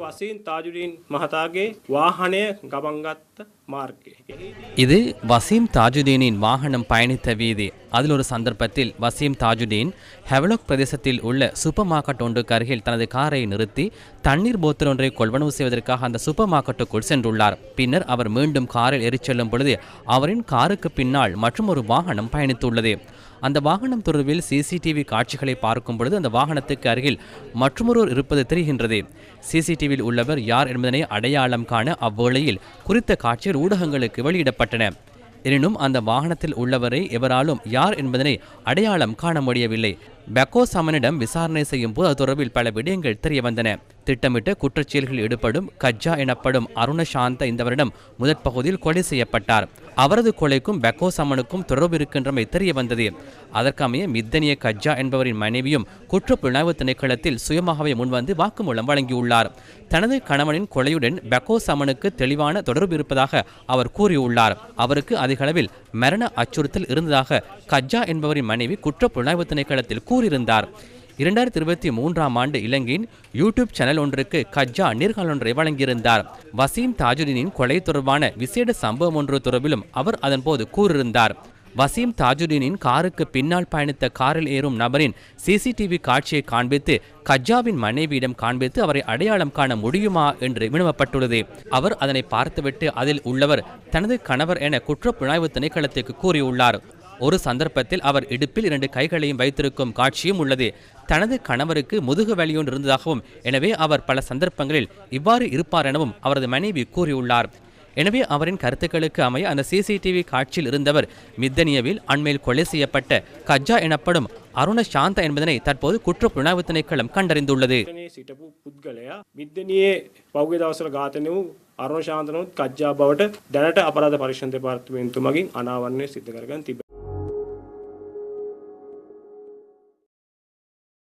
වසීන් තාජුදීන් මහතාගේ වාහනය ගමන් ගත්ත இது வசீம் தாஜுதீனின் வாகனம் பயணித்த வீதி. அதில் ஒரு சந்தர்ப்பத்தில் வசீம் தாஜுதீன் ஹெவலோக் பிரதேசத்தில் உள்ள சூப்பர் மார்க்கெட் ஒன்றுக்கு அருகில் தனது காரை நிறுத்தி தண்ணீர் போத்தல் ஒன்றை கொள்வனவு செய்வதற்காக அந்த சூப்பர் மார்க்கெட்டுக்குள் சென்றுள்ளார். பின்னர் அவர் மீண்டும் காரில் ஏறிச் செல்லும் பொழுது அவரின் காருக்கு பின்னால் மற்றும் ஒரு வாகனம் பயணித்துள்ளது. அந்த வாகனம் தொடர்பில் சிசிடிவி காட்சிகளை பார்க்கும் பொழுது அந்த வாகனத்துக்கு அருகில் மற்றொருவர் இருப்பது தெரிகின்றது. சிசிடிவியில் உள்ளவர் யார் என்பதனை அடையாளம் காண அவ்வேளையில் குறித்த காட்சிகள் ஊடகங்களுக்கு வெளியிடப்பட்டன. எனினும் அந்த வாகனத்தில் உள்ளவரை எவராலும் யார் என்பதனை அடையாளம் காண முடியவில்லை. பெக்கோ சமனிடம் விசாரணை செய்யும் போது அது தொடர்பில் பல விடயங்கள் தெரிய வந்தன திட்டமிட்ட குற்றச்செயல்களில் ஈடுபடும் கஜ்ஜா எனப்படும் அருணசாந்த இந்த வருடம் முதற் பகுதியில் கொலை செய்யப்பட்டார். அவரது கொலைக்கும் பெக்கோ சமனுக்கும் தொடர்பு இருக்கின்றமை தெரிய வந்தது. அதற்கமைய மித்தனிய கஜ்ஜா என்பவரின் மனைவியும் குற்றப்புலனாய்வு திணைக்களத்தில் சுயமாகவே முன்வந்து வாக்குமூலம் வழங்கியுள்ளார். தனது கணவனின் கொலையுடன் பெக்கோ சமனுக்கு தெளிவான தொடர்பு இருப்பதாக அவர் கூறியுள்ளார். அவருக்கு அதிகளவில் மரண அச்சுறுத்தல் இருந்ததாக கஜ்ஜா என்பவரின் மனைவி குற்றப்புலனாய்வு திணைக்களத்தில் கூறியிருந்தார். இரண்டாயிரத்தி இருபத்தி மூன்றாம் ஆண்டு இலங்கையின் யூடியூப் சேனல் ஒன்றுக்கு கஜ்ஜா நேர்காணல் வழங்கியிருந்தார். வசீம் தாஜுதீனின் கொலை தொடர்பான விசேட சம்பவம் ஒன்று தொடர்பிலும் அவர் அதன்போது கூறியிருந்தார். வசீம் தாஜுதீனின் காருக்கு பின்னால் பயணித்த காரில் ஏறும் நபரின் சிசிடிவி காட்சியை காண்பித்து கஜ்ஜாவின் மனைவியிடம் காண்பித்து அவரை அடையாளம் காண முடியுமா என்று வினவப்பட்டுள்ளது. அவர் அதனை பார்த்துவிட்டு அதில் உள்ளவர் தனது கணவர் என குற்றப்புலனாய்வு திணைக்களத்துக்கு கூறியுள்ளார். ஒரு சந்தர்ப்பத்தில் அவர் இடுப்பில் இரண்டு கைகளையும் வைத்திருக்கும் காட்சியும் உள்ளது தனது கணவருக்கு முதுகு வலியொன்று இருந்ததாகவும் எனவே அவர் பல சந்தர்ப்பங்களில் இவ்வாறு இருப்பார் எனவும் அவரது மனைவி கூறியுள்ளார் எனவே அவரின் கருத்துக்களுக்கு அமைய அந்த சிசிடிவி காட்சியில் இருந்தவர் மித்தனியவில் அண்மையில் கொலை செய்யப்பட்ட கஜ்ஜா எனப்படும் அருண சாந்த என்பதனை தற்போது குற்றப்புலனாய்வு திணைக்களம் கண்டறிந்துள்ளது නේ සිටපු පුද්ගලයා මිද්දනියේ පෞගේ දවසල ඝාතනය වූ අරුණ ශාන්තනොත් කජ්ජා බවට දැනට අපරාධ පරීක්ෂණ දෙපාර්තමේන්තුව මගින් අනාවරණය සිදු කරගෙන තිබේ.